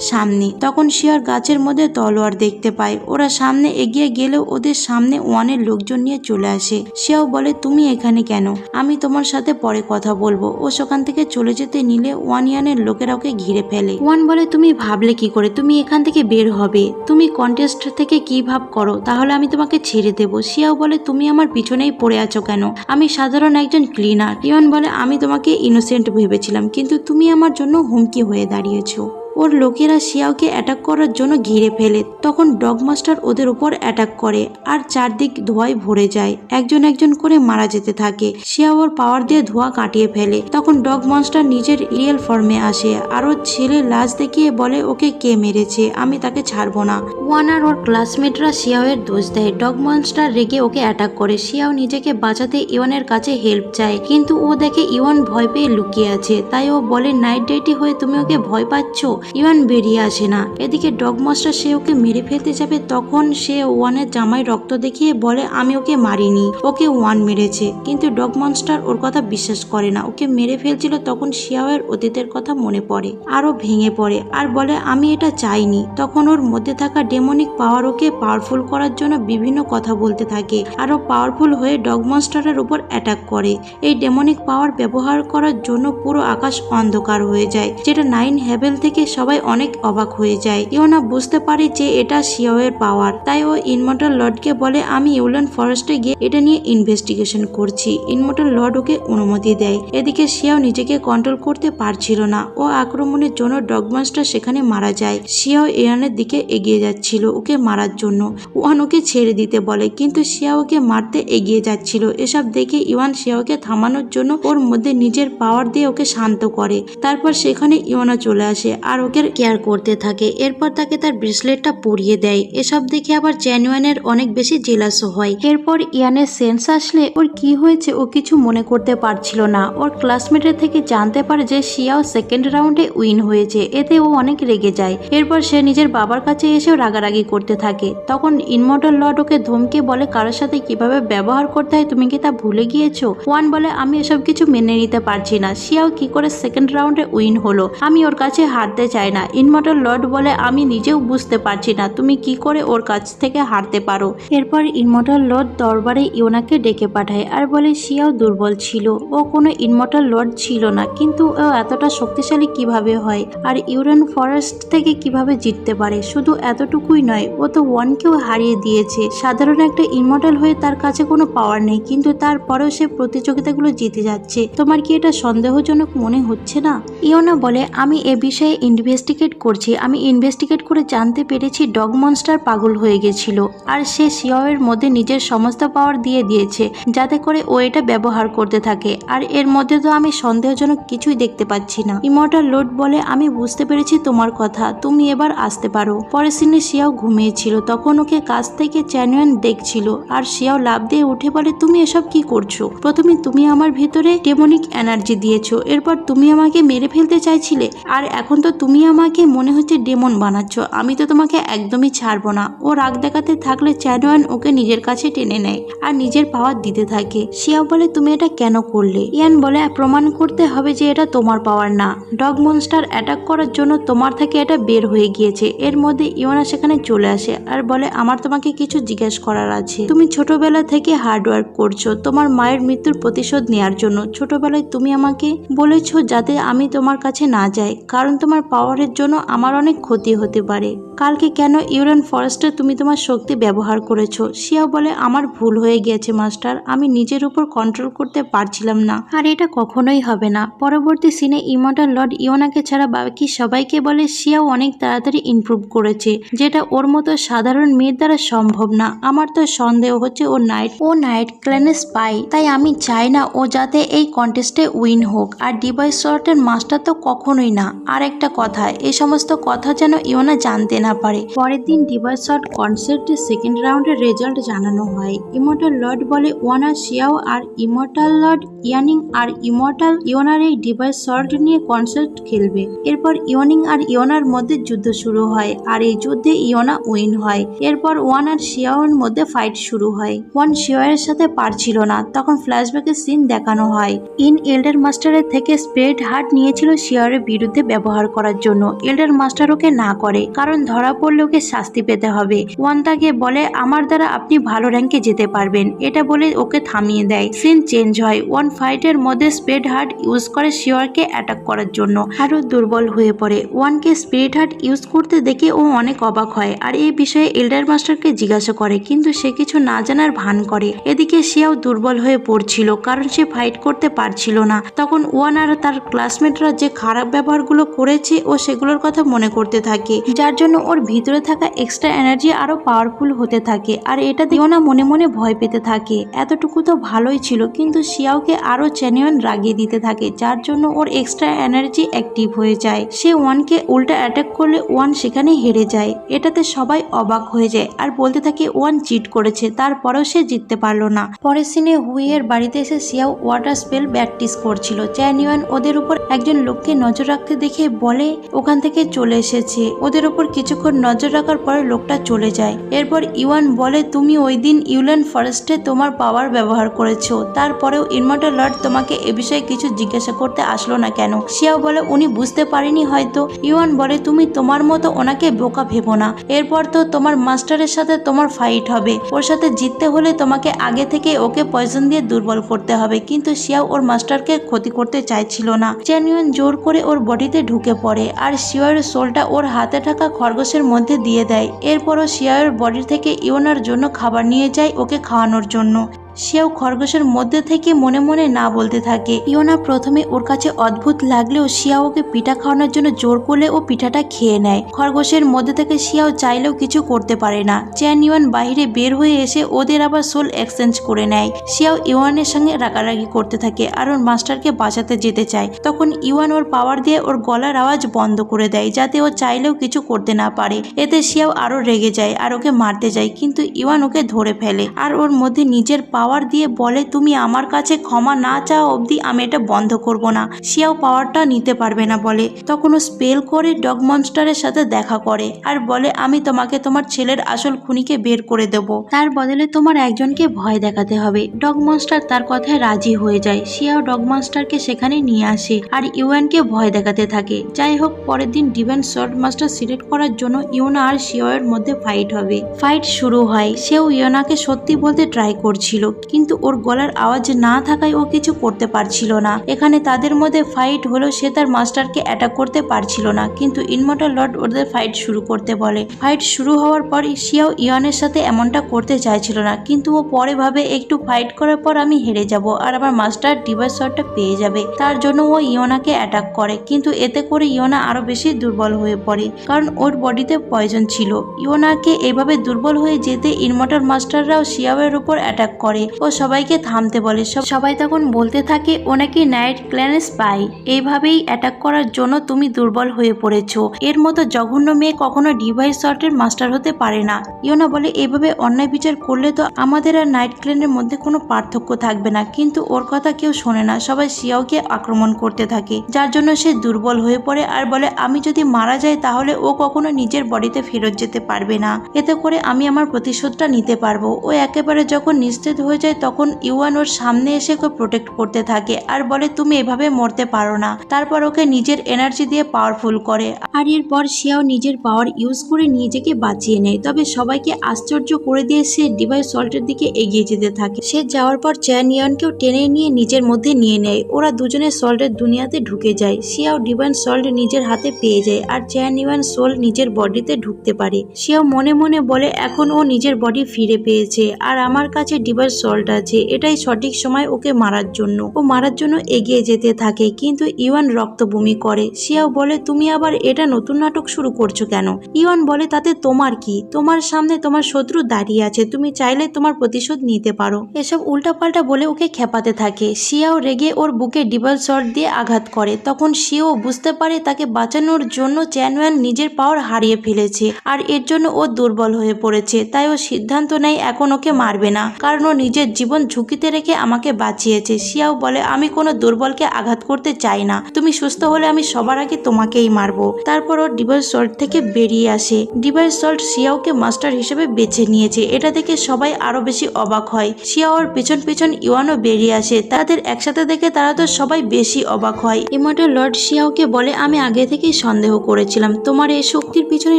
সামনে। তখন শিয়ার গাছের মধ্যে তলোয়ার দেখতে পায়। ওরা সামনে এগিয়ে গেলেও ওদের সামনে ওয়ানের লোকজন নিয়ে চলে আসে। শিয়াও বলে, তুমি এখানে কেন? আমি তোমার সাথে পরে কথা বলব। ও সেখান থেকে চলে যেতে নিলে ওয়ান ইয়ানের লোকেরা ওকে ঘিরে ফেলে। ওয়ান বলে, তুমি ভাবলে কি করে? তুমি এখান থেকে বের হবে। তুমি কন্টেস্ট থেকে কি ভাব করো? তাহলে আমি তোমাকে ছেড়ে দেব। শিয়াও বলে, তুমি আমার পিছনেই পড়ে আছো কেন? আমি সাধারণ একজন ক্লিনার ইয়ন বলে, আমি তোমাকে ইনোসেন্ট ভেবেছিলাম, কিন্তু তুমি আমার জন্য হুমকি হয়ে দাঁড়িয়েছো। ওর লোকেরা শিয়াওকে অ্যাটাক করার জন্য ঘিরে ফেলে। তখন ডগ মাস্টার ওদের উপর অ্যাটাক করে আর চারদিক ধোঁয়ায় ভরে যায়। একজন একজন করে মারা যেতে থাকে। শিয়াও ওর পাওয়ার দিয়ে ধোঁয়া কাটিয়ে ফেলে। তখন ডগ মাস্টার নিজের রিয়েল ফর্মে আসে আর ওর ছেলে লাশ দেখিয়ে বলে, ওকে কে মেরেছে? আমি তাকে ছাড়বো না। ওয়ান আর ওর ক্লাসমেটরা শিয়াওয়ের দোষ দেয়। ডগ মনস্টার রেগে ওকে অ্যাটাক করে। শিয়াও নিজেকে বাঁচাতে ইওয়ানের কাছে হেল্প চায়। কিন্তু ও দেখে ইওয়ান ভয় পেয়ে লুকিয়ে আছে। তাই ও বলে নাইট ডেটি হয়ে তুমি ওকে ভয় পাচ্ছ? ইওয়ান বেরিয়ে আসে না। এদিকে ডগ মাস্টার সে ওকে মেরে ফেলতে যাবে, তখন সে ওয়ানের জামায় রক্ত দেখিয়ে বলে, আমি ওকে মারিনি, ওকে ওয়ান মেরেছে। কিন্তু ডগ মনস্টার ওর কথা বিশ্বাস করে না। ওকে মেরে ফেলছিল তখন শিয়াওয়ের অতীতের কথা মনে পড়ে, আরও ভেঙে পড়ে, আর বলে, আমি এটা চাইনি। তখন ওর মধ্যে থাকা ডেমনিক পাওয়ার ওকে পাওয়ারফুল করার জন্য বিভিন্ন কথা বলতে থাকে আরও পাওয়ারফুল হয়ে ডগ মনস্টারের উপর অ্যাটাক করে। এই ডেমনিক পাওয়ার ব্যবহার করার জন্য পুরো আকাশ অন্ধকার হয়ে যায়, যেটা নাইন হ্যাভেল থেকে সবাই অনেক অবাক হয়ে যায়। ইওনা বুঝতে পারে যে এটা শিয়াওয়ের পাওয়ার। তাই ও ইনমর্টাল লর্ডকে বলে, আমি ইউল্যান্ড ফরেস্টে গিয়ে এটা নিয়ে ইনভেস্টিগেশন করছি। ইনমর্টাল লর্ড ওকে অনুমতি দেয়। এদিকে শিয়াও নিজেকে কন্ট্রোল করতে পারছিল না। ও আক্রমণের জন্য ডগমাস্টার সেখানে মারা যায়। শিয়াও ইরানের দিকে এগিয়ে যাচ্ছিল ওকে মারার জন্য। ওয়ান ওকে ছেড়ে দিতে বলে, কিন্তু শিয়া ওকে মারতে এগিয়ে যাচ্ছিল। এসব দেখে ইওয়ান শিয়াওকে থামানোর জন্য ওর মধ্যে নিজের পাওয়ার দিয়ে ওকে শান্ত করে। তারপর সেখানে ইওনা চলে আসে। আর ওকে কেয়ার করতে থাকে। এরপর তাকে তার ব্রেসলেটটা পরিয়ে দেয়। এসব দেখে আবার জ্যানুয়ানের অনেক বেশি জেলাসও হয়। এরপর ইয়ানের সেন্স আসলে ওর কি হয়েছে ও কিছু মনে করতে পারছিল না। ওর ক্লাসমেটের থেকে জানতে পারে যে শিয়াও সেকেন্ড রাউন্ডে উইন হয়েছে। এতে ও অনেক রেগে যায়। এরপর সে নিজের বাবার কাছে এসেও রাগারাগি করতে থাকে। তখন ইনমর্টাল লর্ড ওকে ধমকে বলে, কারোর সাথে কীভাবে ব্যবহার করতে হয়? তুমি কি তা ভুলে গিয়েছো? ওয়ান বলে, আমি এসব কিছু মেনে নিতে পারছি না। শিয়াও কি করে সেকেন্ড রাউন্ডে উইন হলো? আমি ওর কাছে হারতে চাই না। ইনমর্টাল লর্ড বলে, আমি নিজেও বুঝতে পারছি না, তুমি কি করে ওর কাছ থেকে হারতে পারো? এরপর ইনমর্টাল লর্ড দরবারে ইওনাকে ডেকে পাঠায় আর বলে, শিয়াও দুর্বল ছিল। ও কোনো ইনমর্টাল লর্ড ছিল না, কিন্তু ও এতটা শক্তিশালী কীভাবে হয়? আর ইউরেন ফরেস্ট থেকে কীভাবে জিততে পারে? শুধু এতটুকুই নয়, ও তো ওয়ানকেও হারিয়ে দিয়েছে। সাধারণ একটা ইনমর্টাল হয়ে তার কাছে কোনো পাওয়ার নেই, কিন্তু তারপরেও সে প্রতিযোগিতাগুলো জিতে যাচ্ছে। তোমার কি এটা সন্দেহজনক মনে হচ্ছে না? ইওনা বলে, আমি এ বিষয়ে ইনভেস্টিগেট করছি, আমি ইনভেস্টিগেট করে জানতে পেরেছি ডগ মনস্টার পাগল হয়ে গেছিল, আর সে শিয়াওয়ের মধ্যে নিজের সমস্ত পাওয়ার দিয়ে দিয়েছে, যাতে করে ও এটা ব্যবহার করতে থাকে, আর এর মধ্যে তো আমি সন্দেহজনক কিছুই দেখতে পাচ্ছি না। ইমর্টাল লোড বলে, আমি বুঝতে পেরেছি তোমার কথা, তুমি এবার আসতে পারো। পরের সিনে শিয়াও ঘুমিয়েছিল, তখন ওকে কাছ থেকে চ্যানুয়ান দেখছিল, আর শিয়াও লাভ দিয়ে উঠে বলে, তুমি এসব কি করছ? প্রথমে তুমি আমার ভেতরে ডেমনিক এনার্জি দিয়েছ, এরপর তুমি আমাকে মেরে ফেলতে চাইছিলে, আর এখন তো তুমি আমাকে মনে হচ্ছে ডেমন বানাচ্ছ। আমি তো তোমাকে একদমই ছাড়বো না। ও রাগ দেখাতে থাকলে চ্যানুয়ান ওকে নিজের কাছে টেনে নেয় আর নিজের পাওয়ার দিতে থাকে। শিয়াও বলে, তুমি এটা কেন করলে? ইয়ান বলে প্রমাণ করতে হবে যে এটা তোমার পাওয়ার না। ডগ মনস্টার অ্যাটাক করার জন্য তোমার থেকে এটা বের হয়ে গিয়েছে। এর মধ্যে ইওনা সেখানে চলে আসে আর বলে, আমার তোমাকে কিছু জিজ্ঞেস করার আছে। তুমি ছোটবেলা থেকে হার্ডওয়ার্ক করছ। তোমার মায়ের মৃত্যুর প্রতিশোধ নেওয়ার জন্য। ছোটবেলায় তুমি আমাকে বলেছ যাতে আমি তোমার কাছে না যাই। কারণ তোমার পাওয়ারের জন্য আমার অনেক ক্ষতি হতে পারে। কালকে কেন ইউরেন ফরেস্টে তুমি তোমার শক্তি ব্যবহার করেছ? শিয়াও বলে, আমার ভুল হয়ে গিয়েছে, মাস্টার। আমি নিজের উপর কন্ট্রোল করতে পারছিলাম না। আর এটা কখনোই হবে না। পরবর্তী সিনে ইমর্টাল লর্ড ইওনাকে ছাড়া বাকি সবাইকে বলে, শিয়াও অনেক তাড়াতাড়ি ইমপ্রুভ করেছে, যেটা ওর মতো সাধারণ মেয়ের দ্বারা সম্ভব না। আমার তো সন্দেহ হচ্ছে ও নাইট ও নাইট ক্ল্যানে স্পাই তাই আমি চাই না ও যাতে এই কন্টেস্টে উইন হোক। আর ডিভাইস শর্টের মাস্টার তো কখনোই না। আর একটা কথা এই সমস্ত কথা যেন ইওনা জানতে না পারে। পরের দিন ডিভাইস শর্ট কনসার্টের সেকেন্ড রাউন্ডের রেজাল্ট জানানো হয়। ইমর্টাল লর্ড বলে ওয়ানা শিয়াও আর ইমর্টাল লর্ড ইয়ানিং আর ইমর্টাল ইওনার এই ডিভার শর্ট নিয়ে কনসার্ট খেলবে। এরপর ইয়নিং আর ইওনার মধ্যে যুদ্ধ শুরু হয় আর এই যুদ্ধে ইওনা উইন হয়। এরপর ওয়ান আর শিয়াওয়ের মধ্যে ফাইট শুরু হয়। ওয়ান শিয়াওয়ের সাথে পারছিল না, তখন ফ্ল্যাশব্যাকের সিন দেখানো হয়। ইন এল্ডার মাস্টারের থেকে স্প্রেড হার্ট নিয়েছিল শিয়ারের বিরুদ্ধে ব্যবহার করার জন্য। এল্ডার মাস্টার ওকে না করে, কারণ ধরা পড়লে ওকে শাস্তি পেতে হবে। ওয়ান তাকে বলে, আমার দ্বারা আপনি ভালো র্যাঙ্কে যেতে পারবেন। এটা বলে ওকে থামিয়ে দেয়। সিন চেঞ্জ হয়। ওয়ান ফাইটের মধ্যে স্প্রেড হার্ট ইউজ করে শিওরকে অ্যাটাক করার জন্য। আরও দুর্বল হয়ে পড়ে। ওয়ানকে স্প্রেড হার্ট ইউজ করতে দেখে ও অনেক অবাক হয় আর এই বিষয়ে এল্ডার মাস্টারকে জিজ্ঞাসা করে, কিন্তু সে কিছু না জানার ভান করে। এদিকে শিয়াও দুর্বল হয়ে পড়ছিল, কারণ সে ফাইট করতে পারছিল না। তখন ওয়ান আর তার ক্লাসমেটরা যে খারাপ ব্যবহারগুলো করেছে ও সেগুলোর কথা মনে করতে থাকে, যার জন্য ওর ভিতরে থাকা এক্সট্রা এনার্জি আরও পাওয়ারফুল হতে থাকে। আর এটা দিয়েও না মনে মনে ভয় পেতে থাকে। এতটুকু তো ভালোই ছিল, কিন্তু শিয়াওকে আরও চ্যানিয়ন রাগিয়ে দিতে থাকে, যার জন্য ওর এক্সট্রা এনার্জি অ্যাক্টিভ হয়ে যায়। সে ওয়ানকে উল্টা অ্যাটাক করলে ওয়ান সেখানে হেরে যায়। এটাতে সবাই অবাক হয়ে যায়। আর বলতে থাকে, ওয়ান চিট করেছে, তারপরেও সে জিততে পারল না। পরের সিনে হুইয়ের বাড়িতে এসে সিয়াও ওয়াটার স্পেল প্র্যাকটিস করছিল। চ্যানিয়ান ওদের উপর একজন লোককে নজর রাখতে দেখে বলে, ওখান থেকে চলে এসেছে। ওদের উপর কিছুক্ষণ নজর রাখার পরে লোকটা চলে যায়। এরপর ইওয়ান বলে, তুমি ওই দিন ইউলেন ফরেস্টে তোমার পাওয়ার ব্যবহার করেছ। তারপরেও ইনমার্টাল লর্ড তোমাকে এ বিষয়ে কিছু জিজ্ঞাসা করতে আসলো না কেন? শিয়াও বলে, উনি বুঝতে পারেনি হয়তো। ইওয়ান বলে, তুমি তোমার মতো ওনাকে বোকা ভেবো না। এরপর তো তোমার মাস্টারের সাথে তোমার ফাইট হবে। ওর সাথে জিততে হলে তোমাকে আগে থেকে ওকে পয়জন দিয়ে দুর্বল করতে হবে। কিন্তু শিয়াও ওর মাস্টারকে ক্ষতি করতে চাইছিল না। চ্যানিয়ন জোর করে ওর বডিতে ঢুকে পড়ে, আর শিয়ার সোলটা ওর হাতে থাকা খরগোশের মধ্যে দিয়ে দেয়। এরপরও শিয়ার বডি থেকে ইওনার জন্য খাবার নিয়ে যায় ওকে খাওয়ানোর জন্য। সেও খরগোশের মধ্যে থেকে মনে মনে না বলতে থাকে। ইওনা প্রথমে ওর কাছে অদ্ভুত লাগলেও শিয়া ওকে পিঠা খাওয়ানোর জন্য জোর করলে ও পিঠাটা খেয়ে নেয়। খরগোশের মধ্যে থেকে শিয়াও চাইলেও কিছু করতে পারে না। চ্যান ইওয়ান বাইরে বের হয়ে এসে ওদের আবার সোল এক্সচেঞ্জ করে নেয়। শিয়াও ইওয়ানের সঙ্গে রাগারাগি করতে থাকে আর ওর মাস্টারকে বাঁচাতে যেতে চায়। তখন ইওয়ান ওর পাওয়ার দিয়ে ওর গলার আওয়াজ বন্ধ করে দেয়, যাতে ও চাইলেও কিছু করতে না পারে। এতে শিয়াও আরও রেগে যায় আর ওকে মারতে যায়, কিন্তু ইওয়ান ওকে ধরে ফেলে। আর ওর মধ্যে নিজের পাওয়ার দিয়ে বলে, তুমি আমার কাছে ক্ষমা না চাওয়া অবধি আমি এটা বন্ধ করব না। শিয়াও পাওয়ারটা নিতে পারবে না, বলে। তখন ও স্পেল করে ডগ মনস্টারের সাথে দেখা করে আর বলে, আমি তোমাকে তোমার ছেলের আসল খুনিকে বের করে দেব। তার বদলে তোমার একজনকে ভয় দেখাতে হবে। ডগ মনস্টার তার কথায় রাজি হয়ে যায়। শিয়াও ডগ মনস্টারকে সেখানে নিয়ে আসে আর ইউএনকে ভয় দেখাতে থাকে। যাই হোক, পরের দিন ডিভেন শর্ট মাস্টার সিলেক্ট করার জন্য ইউনা আর শিওয়ের মধ্যে ফাইট হবে। ফাইট শুরু হয়। সেও ইয়োনাকে সত্যি বলতে ট্রাই করছিল। কিন্তু ওর গলার আওয়াজ না থাকায় ও কিছু করতে পারছিল না। এখানে তাদের মধ্যে ফাইট হলো সে তার মাস্টারকে অ্যাটাক করতে পারছিল না। কিন্তু ইনমোটাল লর্ড ওদের ফাইট শুরু করতে বলে। ফাইট শুরু হওয়ার পর শিয়াও ইয়নের সাথে এমনটা করতে চাইছিল না। কিন্তু ও পরে ভাবে, একটু ফাইট করার পর আমি হেরে যাব আর আমার মাস্টার ডিভাইস শটটা পেয়ে যাবে। তার জন্য ও ইয়োনাকে অ্যাটাক করে। কিন্তু এতে করে ইয়োনা আরও বেশি দুর্বল হয়ে পড়ে, কারণ ওর বডিতে পয়জন ছিল। ইয়োনাকে এভাবে দুর্বল হয়ে যেতে ইনমোটাল মাস্টাররাও শিয়াওয়ের উপর অ্যাটাক করে। ও সবাইকে থামতে বলে। সব- সবাই তখন বলতে থাকে ও নাকি নাইট ক্ল্যানে স্পাই এইভাবেই অ্যাটাক করার জন্য তুমি দুর্বল হয়ে পড়েছো। এর মতো জঘন্য মেয়ে কখনো ডিভাইস শর্টের মাস্টার হতে পারে না। ইয়োনা বলে, এভাবে অন্যায় বিচার করলে তো আমাদের আর নাইট ক্ল্যানের মধ্যে কোনো পার্থক্য থাকবে না। কিন্তু ওর কথা কেউ শোনে না। সবাই শিয়াওকে আক্রমণ করতে থাকে। যার জন্য সে দুর্বল হয়ে পড়ে আর বলে, আমি যদি মারা যাই তাহলে ও কখনো নিজের বডিতে ফেরত যেতে পারবে না। এতে করে আমি আমার প্রতিশোধটা নিতে পারব। ও একেবারে যখন নিশ্চিত হয়ে হয়ে যায়, তখন ইউয়ান ওর সামনে এসে ওকে প্রোটেক্ট করতে থাকে আর বলে, তুমি এভাবে মরতে পারো না। তারপর ওকে নিজের এনার্জি দিয়ে পাওয়ারফুল করে। আর এরপর শিয়াও নিজের পাওয়ার ইউজ করে নিজেকে বাঁচিয়ে নেয়। তবে সবাইকে আশ্চর্য করে দিয়ে সে ডিভাইস সল্টের দিকে এগিয়ে যেতে থাকে। সে যাওয়ার পর চ্যান ইয়ানকেও টেনে নিয়ে নিজের মধ্যে নিয়ে নেয়। ওরা দুজনে সল্টের দুনিয়াতে ঢুকে যায়। শিয়াও ডিভাইন সল্ট নিজের হাতে পেয়ে যায় আর চ্যান ইয়ান সোল নিজের বডিতে ঢুকতে পারে। শিয়াও মনে মনে বলে, এখন ও নিজের বডি ফিরে পেয়েছে। আর আমার কাছে ডিভাইস সল্ট আছে এটাই সঠিক সময় ওকে মারার জন্য। ও মারার জন্য এগিয়ে যেতে থাকে, কিন্তু ইওয়ান রক্তভূমি করে। শিয়াও বলে, তুমি আবার এটা নতুন নাটক শুরু করছ কেন? ইওয়ান বলে, তাতে তোমার কি? তোমার সামনে তোমার শত্রু দাঁড়িয়ে আছে। তুমি চাইলে তোমার প্রতিশোধ নিতে পারো। এসব উল্টাপাল্টা বলে ওকে খেপাতে থাকে। শিয়াও রেগে ওর বুকে ডিবল শট দিয়ে আঘাত করে। তখন শিয়াও বুঝতে পারে তাকে বাঁচানোর জন্য চ্যানওয়ান নিজের পাওয়ার হারিয়ে ফেলেছে, আর এর জন্য ও দুর্বল হয়ে পড়েছে। তাই ও সিদ্ধান্ত নেয়, এখন ওকে মারবে না। কারণ ও নিজের জীবন ঝুঁকিতে রেখে আমাকে বাঁচিয়েছে। শিয়াও বলে, আমি কোনো দুর্বলকে আঘাত করতে চাই না। তুমি সুস্থ হলে আমি সবার আগে তোমাকেই মারবো। তারপর ও ডিভাইস সল্ট থেকে বেরিয়ে আসে। ডিভাইস সল্ট শিয়াওকে মাস্টার হিসেবে বেছে নিয়েছে। এটা দেখে সবাই আরও বেশি অবাক হয়। শিয়াওর পেছন পেছন ইওয়ানও বেরিয়ে আসে। তাদের একসাথে দেখে তারা তো সবাই বেশি অবাক হয়। ইমর্টাল লর্ড শিয়াওকে বলে, আমি আগে থেকেই সন্দেহ করেছিলাম। তোমার এই শক্তির পিছনে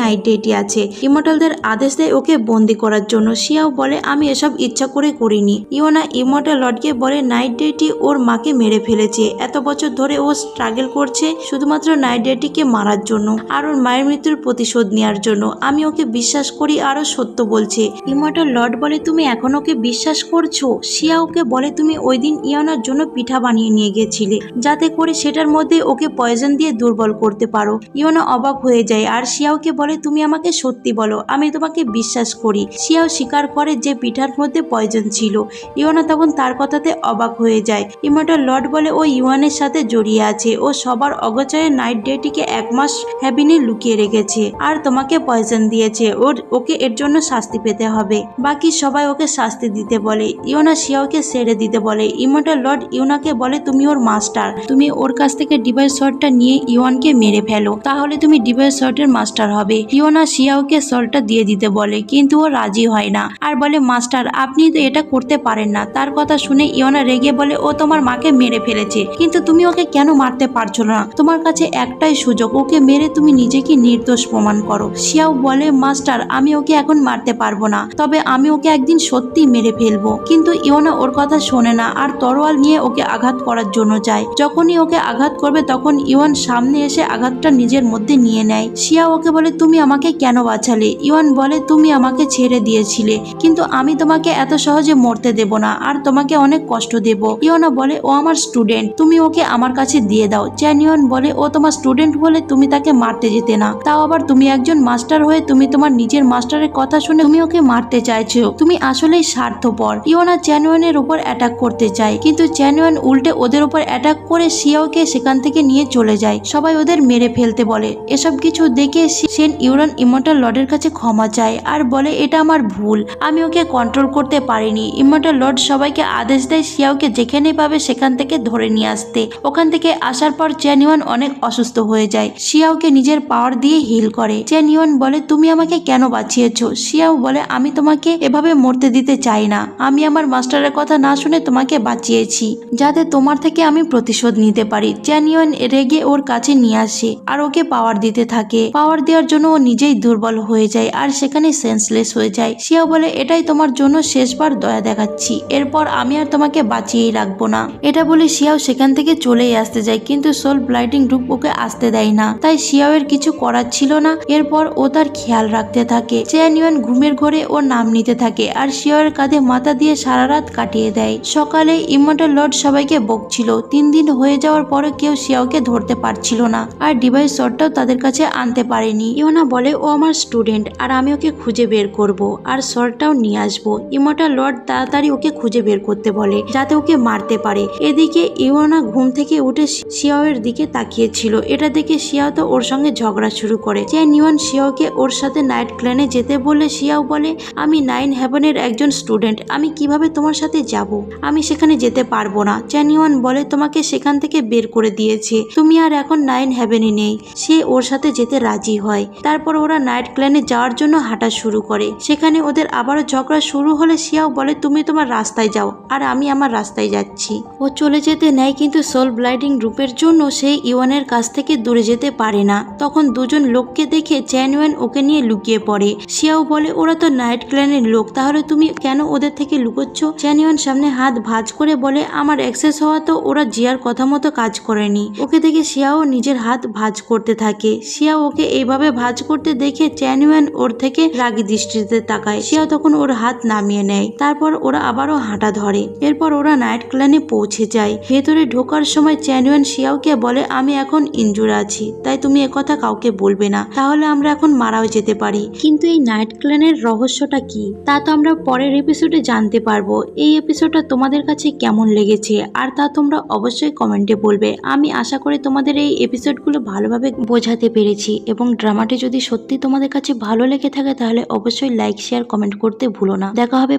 নাইট ডেটি আছে। ইমর্টালদের আদেশ দেয় ওকে বন্দি করার জন্য। শিয়াও বলে, আমি এসব ইচ্ছা করে করিনি। ইওনা ইমর্টাল লর্ডকে বলে নাইট ডেটি ওর মাকে মেরে ফেলেছে। এত বছর ধরে ও স্ট্রাগল করছে শুধুমাত্র নাইট ডেটিকে মারার জন্য আর ওর মায়ের মৃত্যুর প্রতিশোধ নেওয়ার জন্য। আমি ওকে বিশ্বাস করি, আরও সত্য বলছে। ইমর্টাল লর্ড বলে, তুমি এখন ওকে বিশ্বাস করছ? শিয়া ওকে বলে, তুমি ওই দিন ইয়ানার জন্য পিঠা বানিয়ে নিয়ে গেছিলে। যাতে করে সেটার মধ্যে ওকে পয়জন দিয়ে দুর্বল করতে পারো। ইয়না অবাক হয়ে যায় আর শিয়াওকে বলে, তুমি আমাকে সত্যি বলো, আমি তোমাকে বিশ্বাস করি। শিয়াও স্বীকার করে যে পিঠার মধ্যে পয়জন ছিল ইওনা তখন তার কথাতে অবাক হয়ে যায়। ইমর্টাল লর্ড বলে ও ইওয়ানের সাথে জড়িয়ে আছে। ও সবার অগচয়ে নাইট ডেটিকে এক মাস হ্যাবিনে লুকিয়ে রেখেছে আর তোমাকে পয়জন দিয়েছে। ওর, ওকে এর জন্য শাস্তি পেতে হবে। বাকি সবাই ওকে শাস্তি দিতে বলে। ইওনা শিয়াওকে ছেড়ে দিতে বলে। ইমর্টাল লর্ড ইউনাকে বলে, তুমি ওর মাস্টার। তুমি ওর কাছ থেকে ডিভাইস শটটা নিয়ে ইওয়ানকে মেরে ফেলো। তাহলে তুমি ডিভাইস শটের মাস্টার হবে। ইওনা শিয়াওকে শটটা দিয়ে দিতে বলে, কিন্তু ও রাজি হয় না। আর বলে, মাস্টার, আপনি তো এটা করতে পারেন না। তার কথা শুনে ইওনা রেগে বলে, ও তোমার মাকে মেরে ফেলেছে, কিন্তু তুমি ওকে কেন মারতে পারছ না? তোমার কাছে একটাই সুযোগ, ওকে মেরে তুমি নিজেকে নির্দোষ প্রমাণ করো। শিয়াও বলে, মাস্টার, আমি ওকে এখন মারতে পারব না, তবে আমি ওকে একদিন সত্যি মেরে ফেলব। কিন্তু ইওনা ওর কথা শোনে না, আর তরোয়াল নিয়ে ওকে আঘাত করার জন্য যায়। যখনই ওকে আঘাত করবে, তখন ইওয়ান সামনে এসে আঘাতটা নিজের মধ্যে নিয়ে নেয়। শিয়া ওকে বলে, তুমি আমাকে কেন বাঁচালে? ইওয়ান বলে, তুমি আমাকে ছেড়ে দিয়েছিলে, কিন্তু আমি তোমাকে এত সহজে মরতে দেব না, আর তোমাকে অনেক কষ্ট দেব। ইওনা বলে, ও আমার স্টুডেন্ট তুমি ওকে আমার কাছে দিয়ে দাও। চ্যানিয়ন বলে, ও তোমার স্টুডেন্ট বলে তুমি তাকে মারতে যেতে না। তাও আবার তুমি একজন মাস্টার হয়ে তুমি তোমার নিজের মাস্টারের কথা শুনে তুমি ওকে মারতে চাইছো। তুমি আসলেই স্বার্থপর। ইওনা চ্যানুয়ানের উপর অ্যাটাক করতে চায়, কিন্তু চ্যানুয়ান উল্টে ওদের উপর অ্যাটাক করে শিয়াওকে সেখান থেকে নিয়ে চলে যায়। সবাই ওদের মেরে ফেলতে বলে। এসব কিছু দেখে সেন ইউরান ইমর্টাল লর্ডের কাছে ক্ষমা চায় আর বলে, এটা আমার ভুল। আমি ওকে কন্ট্রোল করতে পারিনি। ইমর্টাল লর্ড সবাইকে আদেশ দেয় শিয়াওকে যেখানেই পাবে সেখান থেকে ধরে নিয়ে আসতে। ওখান থেকে আসার পর চ্যানিওয়ান অনেক অসুস্থ হয়ে যায়। শিয়াওকে নিজের পাওয়ার দিয়ে হিল করে। চ্যানিওয়ান বলে, তুমি আমাকে কেন বাঁচিয়েছো? শিয়াও বলে, আমি তোমাকে এভাবে মরতে দিতে চাই না। আমি আমার মাস্টারের কথা না শুনে তোমাকে বাঁচিয়েছি, যাতে তোমার থেকে আমি প্রতিশোধ নিতে পারি। চ্যানিয়ন রেগে ওর কাছে নিয়ে আসে আর ওকে পাওয়ার দিতে থাকে। পাওয়ার দেওয়ার জন্য ও নিজেই দুর্বল হয়ে যায় আর সেখানে সেন্সলেস হয়ে যায়। শিয়াও বলে, এটাই তোমার জন্য শেষবার দয়া দেখাচ্ছি। এরপর আমি আর তোমাকে বাঁচিয়েই রাখব না। এটা বলে শিয়াও সেখান থেকে চলেই আসতে যায়, কিন্তু সোল ব্লাইটিং গ্রুপ ওকে আসতে দেয় না। তাই শিয়াওয়ের কিছু করার ছিল না। এরপর ও তার খেয়াল রাখতে থাকে। চ্যানিয়ন ঘুমের ঘরে ওর নাম নিতে থাকে আর শিয়াওয়ের কাঁধে মাথা দিয়ে সারা রাত কাটিয়ে দেয়। সকালে ইমর্টাল লর্ড সবাইকে বকছিল। তিন দিন হয়ে যাওয়ার পরে কেউ শিয়াওকে ধরতে পারছিল না আর ডিভাইস শটটাও তাদের কাছে আনতে পারেনি। ইওনা বলে, ও আমার স্টুডেন্ট, আর আমি ওকে খুঁজে বের করব, আর শটটাও নিয়ে আসব। ইমর্টাল লর্ড তাড়াতাড়ি ওকে খুঁজে বের করতে বলে, যাতে ওকে মারতে পারে। এদিকে ইওনা ঘুম থেকে উঠে শিয়াওয়ের দিকে তাকিয়েছিল। এটা দেখে শিয়াও তো ওর সঙ্গে ঝগড়া শুরু করে। যে নিয়ন শিয়াওকে ওর সাথে নাইট ক্ল্যানে যেতে বললে শিয়াও বলে, আমি নাইন হেভেনের একজন স্টুডেন্ট। আমি কীভাবে তোমার সাথে যাব? আমি সেখানে যেতে পারব না। চ্যানিওয়ান বলে, তোমাকে সেখান থেকে বের করে দিয়েছে। তুমি আর এখন নাইন হেভেনে নেই। সে ওর সাথে যেতে রাজি হয়। তারপর ওরা নাইট ক্ল্যানে যাওয়ার জন্য হাঁটা শুরু করে। সেখানে ওদের আবারও ঝগড়া শুরু হলে শিয়াও বলে বলে তুমি তোমার রাস্তায় যাও, আর আমি আমার রাস্তায় যাচ্ছি। ও চলে যেতে নেয় কিন্তু সোল ব্লাইডিং গ্রুপের জন্য সেই ইওয়ানের কাছ থেকে দূরে যেতে পারে না। তখন দুজন লোককে দেখে চ্যানুয়ান ওকে নিয়ে লুকিয়ে পড়ে। শিয়াও বলে, ওরা তো নাইট ক্ল্যানের লোক, তাহলে তুমি কেন ওদের থেকে লুকোচ্ছ? চ্যানুয়ান সামনে হাত ভাজ করে বলে, আমার অ্যাক্সেস হওয়া তো ওরা জিয়ার কথা মতো কাজ করেনি। ওকে দেখে শিয়াও নিজের হাত ভাজ করতে থাকে। শিয়া ওকে এইভাবে ভাজ করতে দেখে চ্যানুয়ান ওর থেকে রাগী দৃষ্টিতে তাকায়। শিয়াও তখন ওর হাত নামিয়ে নেয়। তারপর ওরা আবারও হাঁটা ধরে। এরপর ওরা নাইট ক্ল্যানে পৌঁছে যায়। ভেতরে ঢোকার সময় চ্যানুয়ান শিয়াওকে বলে, আমি এখন ইনজুর আছি, তাই তুমি একথা কাউকে বলবে না। তাহলে আমরা এখন মারাও যেতে পারি। কিন্তু এই নাইট ক্ল্যানের রহস্যটা কি? তা তো আমরা পরের এপিসোডে জানতে পারব। এই এপিসোডটা তোমাদের কাছে কেমন লেগেছে? আর তা তোমরা অবশ্যই কমেন্টে বলবে। আমি আশা করি তোমাদের এই এপিসোডগুলো ভালোভাবে বোঝাতে পেরেছি এবং ড্রামাটি যদি সত্যি তোমাদের কাছে ভালো লেগে থাকে, তাহলে অবশ্যই লাইক, শেয়ার, কমেন্ট করতে ভুলো না। দেখা হবে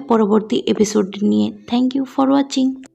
পরবর্তী এপিসোড নিয়ে। Thank you for watching